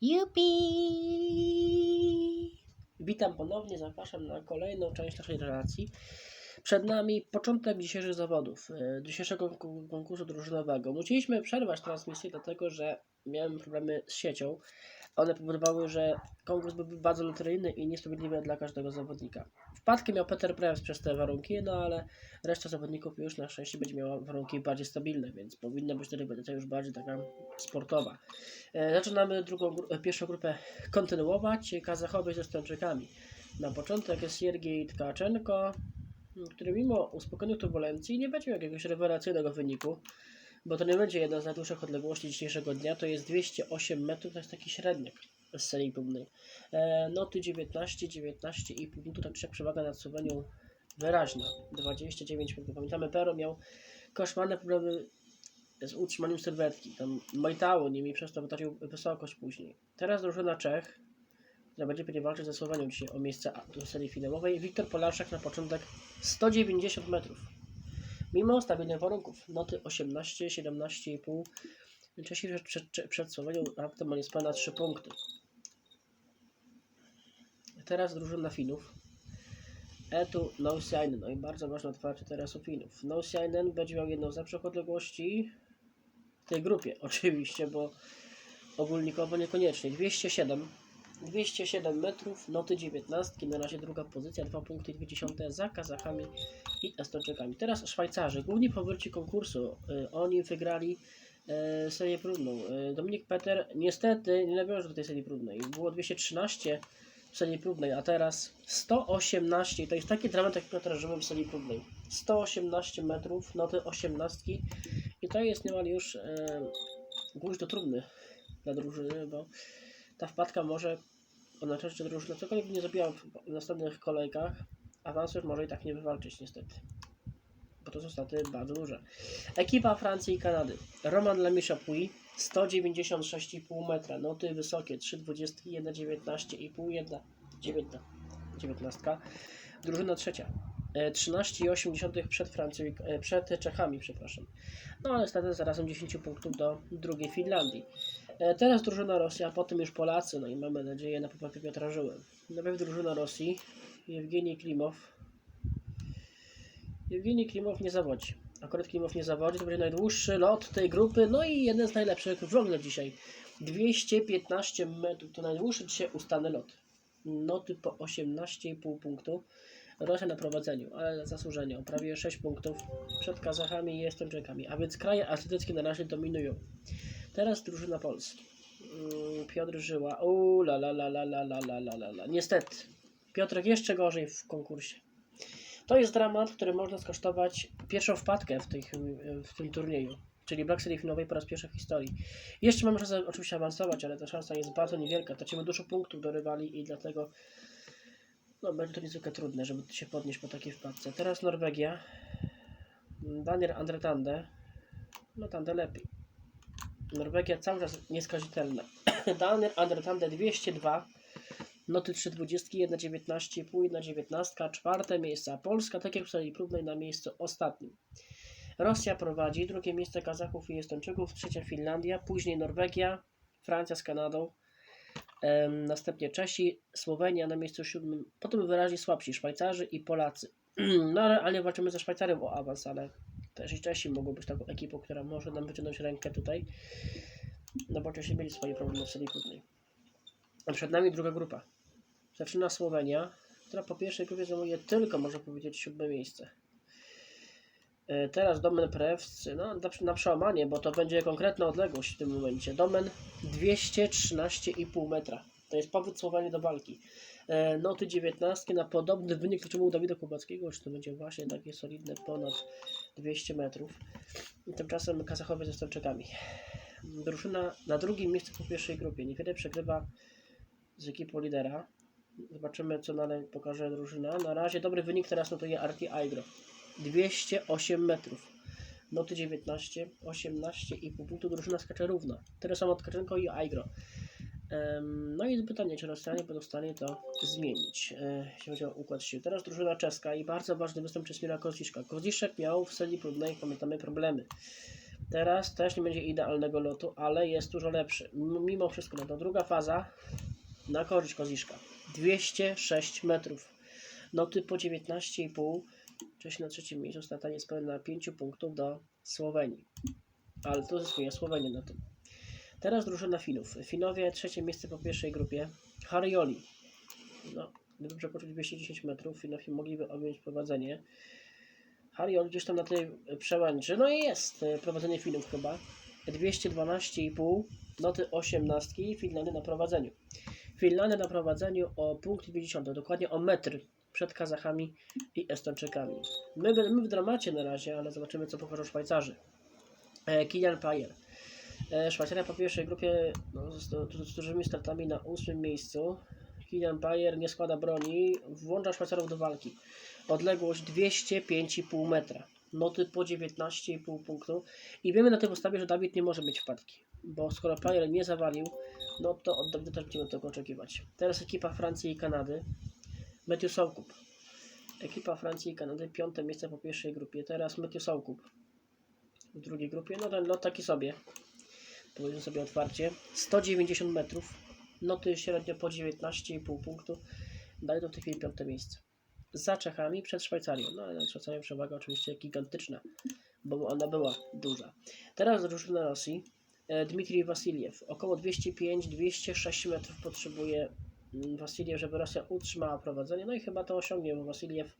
Jupi! Witam ponownie, zapraszam na kolejną część naszej relacji. Przed nami początek dzisiejszych zawodów, e, dzisiejszego konku- konkursu drużynowego. Musieliśmy przerwać transmisję, dlatego że miałem problemy z siecią. One powodowały, że konkurs byłby bardzo loteryjny i niesprawiedliwy dla każdego zawodnika. Wpadki miał Peter Prews przez te warunki, no ale reszta zawodników już na szczęście będzie miała warunki bardziej stabilne, więc powinna być to rywalizacja już bardziej taka sportowa. E, Zaczynamy drugą, e, pierwszą grupę kontynuować. Kazachowie ze Stończykami. Na początek jest Siergiej Tkaczenko, który mimo uspokojenia turbulencji nie będzie miał jakiegoś rewelacyjnego wyniku, bo to nie będzie jedna z najdłuższych odległości dzisiejszego dnia, to jest 208 metrów, to jest taki średniak z serii próbnej. E, noty 19, 19,5 minut, tak dzisiaj przewaga nad Słowenią wyraźna, 29 punktów. Pamiętamy, Pero miał koszmarne problemy z utrzymaniem sylwetki. Tam majtało nimi, przez to wytracił wysokość później. Teraz drużyna Czech, która będzie pewnie walczyć ze Słowenią dzisiaj o miejsce do serii finałowej. Wiktor Polaszek na początek 190 metrów. Mimo stabilnych warunków. Noty 18, 17,5. Czesi przed, przed, przed Słowenią raptem ma niespełna 3 punkty. Teraz drużyna Finów. Etu Nousiainen. No i bardzo ważne otwarcie teraz u Finów. Nousiainen będzie miał jedną z lepszych odległości w tej grupie, oczywiście, bo ogólnikowo niekoniecznie. 207. 207 metrów, noty 19, na razie druga pozycja, 2 punkty 20 za Kazachami i Estonczykami. Teraz Szwajcarzy, główni faworyci konkursu. Y, oni wygrali y, serię próbną. Y, Dominik Peter niestety nie nawiąże do tej serii próbnej. Było 213 w serii próbnej, a teraz 118. I To jest taki dramat, jak Piotr żyłem w serii próbnej. 118 metrów, noty 18. I to jest niemal już e, do trumny dla drużyny, bo ta wpadka może oznaczać, że drużyna cokolwiek nie zrobiła w następnych kolejkach, awansu może i tak nie wywalczyć niestety. Bo to są staty bardzo duże. Ekipa Francji i Kanady. Roman Lemichapuis 196,5 metra. Noty wysokie 3,20, 1,19,5, 1, 19, 19. Drużyna trzecia. e, 13,8 przed Francją, i- e, przed Czechami, przepraszam. No ale stratę zarazem 10 punktów do drugiej Finlandii. E, Teraz drużyna Rosji, a potem już Polacy, no i mamy nadzieję na poprawę Piotra Żyły. Najpierw drużyna Rosji, Jewgenij Klimow. Jewgenij Klimow nie zawodzi. Akurat Klimow nie zawodzi, to będzie najdłuższy lot tej grupy, no i jeden z najlepszych w ogóle dzisiaj. 215 metrów, to najdłuższy dzisiaj ustany lot. Noty po 18,5 punktu. Rosja na prowadzeniu, ale zasłużenie o prawie 6 punktów przed Kazachami i Estończykami, a więc kraje azjatyckie na razie dominują. Teraz drużyna Polski. Mm, Piotr Żyła. O la la la la la la la la la la. Niestety. Piotrek jeszcze gorzej w konkursie. To jest dramat, który można skosztować pierwszą wpadkę w, tych, w tym turnieju. Czyli Black Series finałowej po raz pierwszy w historii. Jeszcze mamy szansę oczywiście awansować, ale ta szansa jest bardzo niewielka. Tracimy dużo punktów do rywali i dlatego no, będzie to niezwykle trudne, żeby się podnieść po takiej wpadce. Teraz Norwegia. Daniel Andretande. No Tande lepiej. Norwegia cały czas nieskazitelna. Daniel Andretande 202. Noty 320, 1,19,5, 1,19, czwarte miejsce. A Polska, tak jak w serii próbnej, na miejscu ostatnim. Rosja prowadzi, drugie miejsce Kazachów i Estończyków, trzecia Finlandia, później Norwegia, Francja z Kanadą, em, następnie Czesi, Słowenia na miejscu siódmym, potem wyraźnie słabsi Szwajcarzy i Polacy. No ale, ale walczymy ze Szwajcarem o awans, ale też Czesi mogą być taką ekipą, która może nam wyciągnąć rękę tutaj, no bo Czesi mieli swoje problemy w serii próbnej. A przed nami druga grupa. Zaczyna Słowenia, która po pierwszej grupie zajmuje tylko, można powiedzieć, siódme miejsce. E, Teraz Domen Prewc, no na, na przełamanie, bo to będzie konkretna odległość w tym momencie. Domen 213,5 metra. To jest powód Słowenii do walki. E, Noty 19 na podobny wynik, do czemu u Dawida Kubackiego, że to będzie właśnie takie solidne ponad 200 metrów. I tymczasem Kazachowie ze Stończykami. Drużyna na drugim miejscu po pierwszej grupie. Niewiele przegrywa z ekipą lidera. Zobaczymy, co dalej pokaże drużyna. Na razie dobry wynik teraz notuje Arti Aigro. 208 metrów. Noty 19, 18 i pół punktu drużyna skacze równo. Tyle samo Tkaczenko i Aigro. No i pytanie, czy Rosjanie będą w stanie to zmienić, e, jeśli chodzi o układ sił. Teraz drużyna czeska i bardzo ważny występ Czesmira Koziszka. Koziszek miał w serii próbnej, pamiętamy, problemy. Teraz też nie będzie idealnego lotu, ale jest dużo lepszy. Mimo wszystko, no to druga faza na korzyść Koziszka. 206 metrów. Noty po 19,5. Cześć na trzecim miejscu. Strata niespełna 5 punktów do Słowenii. Ale to zyskuje Słowenię na tym. Teraz drużyna Finów. Finowie trzecie miejsce po pierwszej grupie. Harioli. No, gdyby przekroczył 210 metrów, Finowie mogliby objąć prowadzenie. Harioli gdzieś tam na tej przełęczy. No i jest e, prowadzenie Finów chyba. 212,5. Noty 18. Finlandia na prowadzeniu. Finlandia na prowadzeniu o punkt 50, dokładnie o metr przed Kazachami i Estończykami. My, my w dramacie na razie, ale zobaczymy co pokażą Szwajcarzy. E, Kilian Pajer. E, Szwajcaria po pierwszej grupie no, z, z, z dużymi startami na ósmym miejscu. Kilian Pajer nie składa broni, włącza Szwajcarów do walki. Odległość 205,5 metra. Noty po 19,5 punktu. I wiemy na tej podstawie, że Dawid nie może mieć wpadki. Bo skoro Pajer nie zawalił, no to od Dawida też będziemy tego oczekiwać. Teraz ekipa Francji i Kanady. Matthew Soukup. Ekipa Francji i Kanady, piąte miejsce po pierwszej grupie. Teraz Matthew Soukup w drugiej grupie. No ten lot taki sobie. Powiedzmy sobie otwarcie. 190 metrów. Noty średnio po 19,5 punktu. Daje to w tej chwili piąte miejsce. Za Czechami przed Szwajcarią. No ale Szwajcarią przewaga oczywiście gigantyczna, bo ona była duża. Teraz drużyna Rosji. E, Dmitrij Wasiliew. Około 205-206 metrów potrzebuje mm, Wasiliew, żeby Rosja utrzymała prowadzenie. No i chyba to osiągnie, bo Wasiliew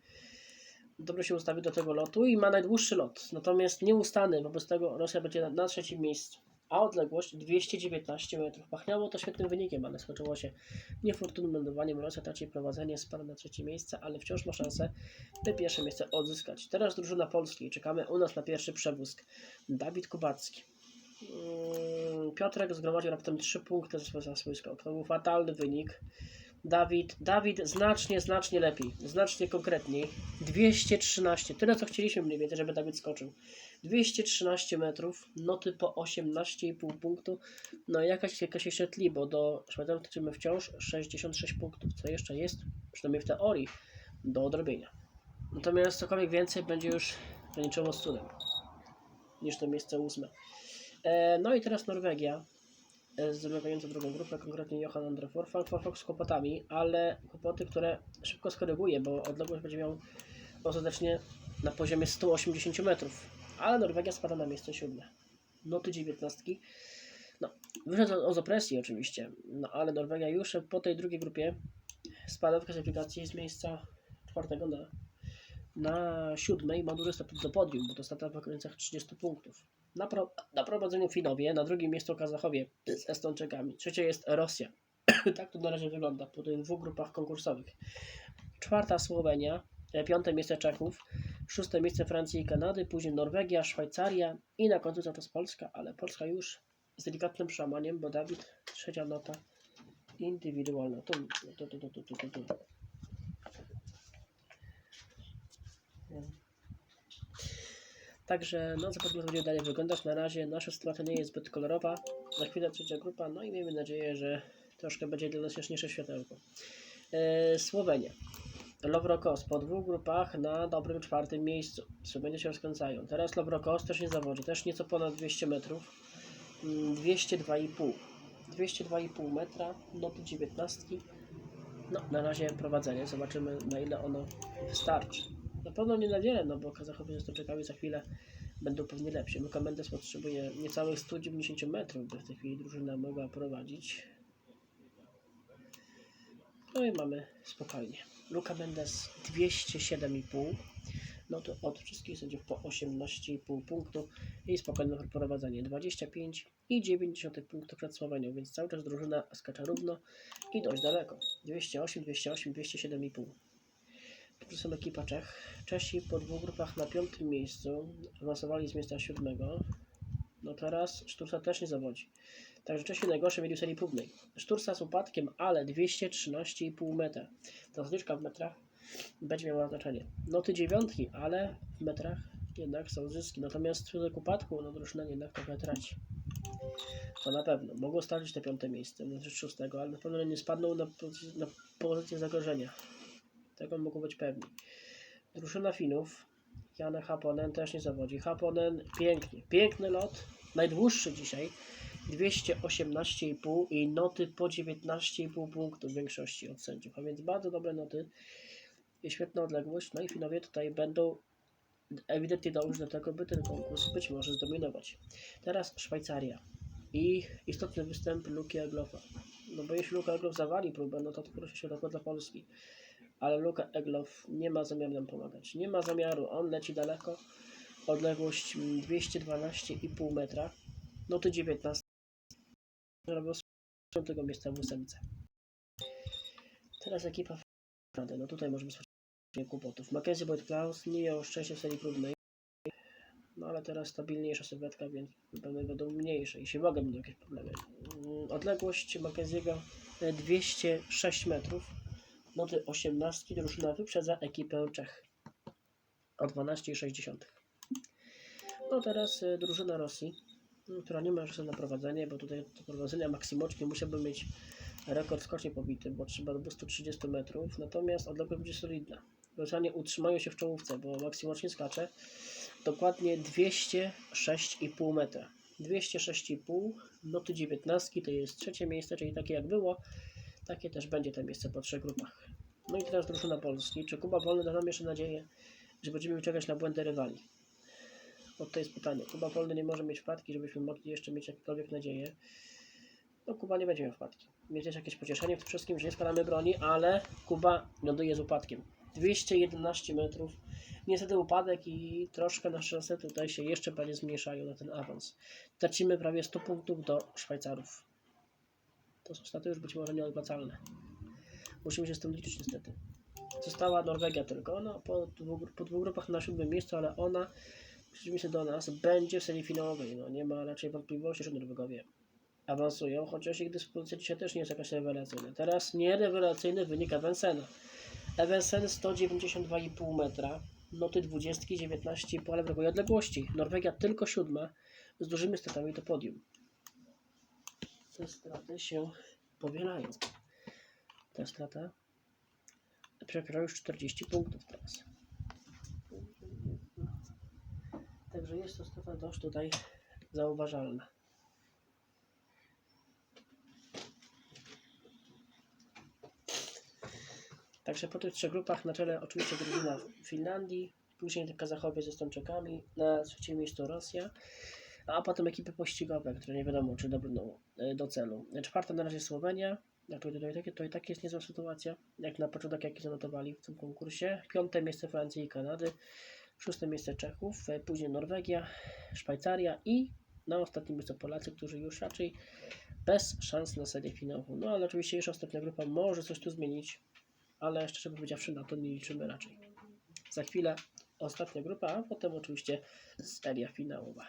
dobrze się ustawi do tego lotu i ma najdłuższy lot. Natomiast nieustany, wobec tego Rosja będzie na, na trzecim miejscu. A odległość 219 metrów. Pachniało to świetnym wynikiem, ale skończyło się niefortunnym lądowaniem. Rosja traci prowadzenie, spada na trzecie miejsce, ale wciąż ma szansę te pierwsze miejsce odzyskać. Teraz drużyna Polski. Czekamy u nas na pierwszy przewózk. Dawid Kubacki. Mm, Piotrek zgromadził raptem 3 punkty za swój, skok. To był fatalny wynik. Dawid, Dawid znacznie, znacznie lepiej, znacznie konkretniej. 213, tyle co chcieliśmy mniej więcej, żeby Dawid skoczył. 213 metrów, noty po 18,5 punktu. No i jakaś, jakaś jeszcze tli, bo do Szwajcarów tracimy wciąż 66 punktów, co jeszcze jest, przynajmniej w teorii, do odrobienia. Natomiast cokolwiek więcej będzie już graniczyło z cudem, niż to miejsce ósme. E, no i teraz Norwegia e, zamykająca drugą grupę, konkretnie Johan Andrefor, Fox z kłopotami, ale kłopoty, które szybko skoryguje, bo odległość będzie miał ostatecznie na poziomie 180 metrów, ale Norwegia spada na miejsce siódme. Noty 19. No, wyszedł z opresji oczywiście, no ale Norwegia już po tej drugiej grupie spada w klasyfikacji z miejsca czwartego na, na siódme i ma duży statut do podium, bo to strata w okolicach 30 punktów. Na, pro, na prowadzeniu Finowie, na drugim miejscu Kazachowie z Estończykami. Trzecie jest Rosja. tak to na razie wygląda po tych dwóch grupach konkursowych. Czwarta Słowenia, e, piąte miejsce Czechów, szóste miejsce Francji i Kanady, później Norwegia, Szwajcaria i na końcu cały czas Polska, ale Polska już z delikatnym przełamaniem, bo Dawid, trzecia nota indywidualna. Tu, tu, tu, tu, tu, tu, tu, Także no zobaczymy, jak będzie dalej wyglądać. Na razie nasza sytuacja nie jest zbyt kolorowa. Za chwilę trzecia grupa, no i miejmy nadzieję, że troszkę będzie dla nas jaśniejsze światełko. E, Słowenia. Lowrokos po dwóch grupach na dobrym czwartym miejscu. Słowenie się rozkręcają. Teraz Lowrokos też nie zawodzi, też nieco ponad 200 metrów. Mm, 202,5. 202,5 metra, noty 19. No, na razie prowadzenie. Zobaczymy na ile ono wystarczy. Na pewno nie na wiele, no bo Kazachowie z czekały za chwilę będą pewnie lepsi. Luka Mendes potrzebuje niecałych 190 metrów, by w tej chwili drużyna mogła prowadzić. No i mamy spokojnie. Luka Mendes 207,5. No to od wszystkich sędziów po 18,5 punktu i spokojne prowadzenie 25 i 90 punktów przed więc cały czas drużyna skacza równo i dość daleko. 208, 208, 207,5. Są ekipa Czech. Czesi po dwóch grupach na piątym miejscu awansowali z miejsca siódmego. No teraz Sztursa też nie zawodzi. Także Czesi najgorsze mieli w serii próbnej. Sztursa z upadkiem, ale 213,5 metra. Ta zliczka w metrach będzie miała znaczenie. Noty dziewiątki, ale w metrach jednak są zyski. Natomiast wskutek upadku, no drużyna jednak trochę traci. To na pewno. Mogą stalić te piąte miejsce, znaczy szóstego, ale na pewno nie spadną na pozycję zagrożenia. Tego mogą być pewni. Drużyna Finów Janek Haponen też nie zawodzi. Haponen pięknie, piękny lot, najdłuższy dzisiaj. 218,5 i noty po 19,5 punktów w większości od sędziów, a więc bardzo dobre noty i świetna odległość. No i Finowie tutaj będą ewidentnie dążyć do tego, by ten konkurs być może zdominować. Teraz Szwajcaria i istotny występ Luki Eglofa. No bo jeśli Luka Eglof zawali próbę, no to to się tylko dla Polski. Ale Luka Eglof nie ma zamiaru nam pomagać. Nie ma zamiaru. On leci daleko. Odległość mm, 212,5 metra. Noty 19. Robią z tego miejsca w ósemce. Teraz ekipa Frandy. No tutaj możemy się kłopotów. Mackenzie Boyd Klaus nie miał szczęścia w serii próbnej. No ale teraz stabilniejsza sylwetka, więc pewnie będą mniejsze i się mogą będą jakieś problemy. Mm, Odległość Mackenziego e, 206 metrów. Noty 18 drużyna wyprzedza ekipę Czech o 12,6. No teraz e, drużyna Rosji, m, która nie ma szansy na prowadzenie, bo tutaj do prowadzenia Maksimoczki musiałby mieć rekord skocznie pobity, bo trzeba do 230 metrów, natomiast odległość będzie solidna. Rosjanie utrzymają się w czołówce, bo Maksimocznie skacze dokładnie 206,5 metra. 206,5, noty 19 to jest trzecie miejsce, czyli takie jak było, takie też będzie to miejsce po trzech grupach. No i teraz drużyna Polski. Czy Kuba Wolny da nam jeszcze nadzieję, że będziemy czekać na błędy rywali? Bo to jest pytanie. Kuba Wolny nie może mieć wpadki, żebyśmy mogli jeszcze mieć jakiekolwiek nadzieję. No Kuba nie będzie miał wpadki. Mieć jakieś pocieszenie w tym wszystkim, że nie spadamy broni, ale Kuba ląduje z upadkiem. 211 metrów. Niestety upadek i troszkę nasze szanse tutaj się jeszcze bardziej zmniejszają na ten awans. Tracimy prawie 100 punktów do Szwajcarów. To straty już być może nieodwracalne. Musimy się z tym liczyć niestety. Została Norwegia tylko. Ona po dwóch, po dwóch grupach na siódmym miejscu, ale ona w przeciwieństwie do nas będzie w serii finałowej. No, nie ma raczej wątpliwości, że Norwegowie awansują, chociaż ich dyspozycja dzisiaj też nie jest jakaś rewelacyjna. Teraz nie rewelacyjny wynik Evansena. Evansen 192,5 metra, noty 20, 19,5, ale brakuje odległości. Norwegia tylko siódma, z dużymi stratami do podium. Te straty się powielają. Ta strata przekroczy już 40 punktów teraz. Także jest to strata dość tutaj zauważalna. Także po tych trzech grupach na czele oczywiście drużyna Finlandii, później Kazachowie ze Stończykami, na trzecim miejscu Rosja, a potem ekipy pościgowe, które nie wiadomo czy dobrną e, do celu. Czwarta na razie Słowenia, jak to, to, to i tak jest niezła sytuacja, jak na początek jaki zanotowali w tym konkursie. Piąte miejsce Francji i Kanady, szóste miejsce Czechów, e, później Norwegia, Szwajcaria i na ostatnim miejscu Polacy, którzy już raczej bez szans na serię finałową. No ale oczywiście jeszcze ostatnia grupa może coś tu zmienić, ale szczerze powiedziawszy na to nie liczymy raczej. Za chwilę ostatnia grupa, a potem oczywiście seria finałowa.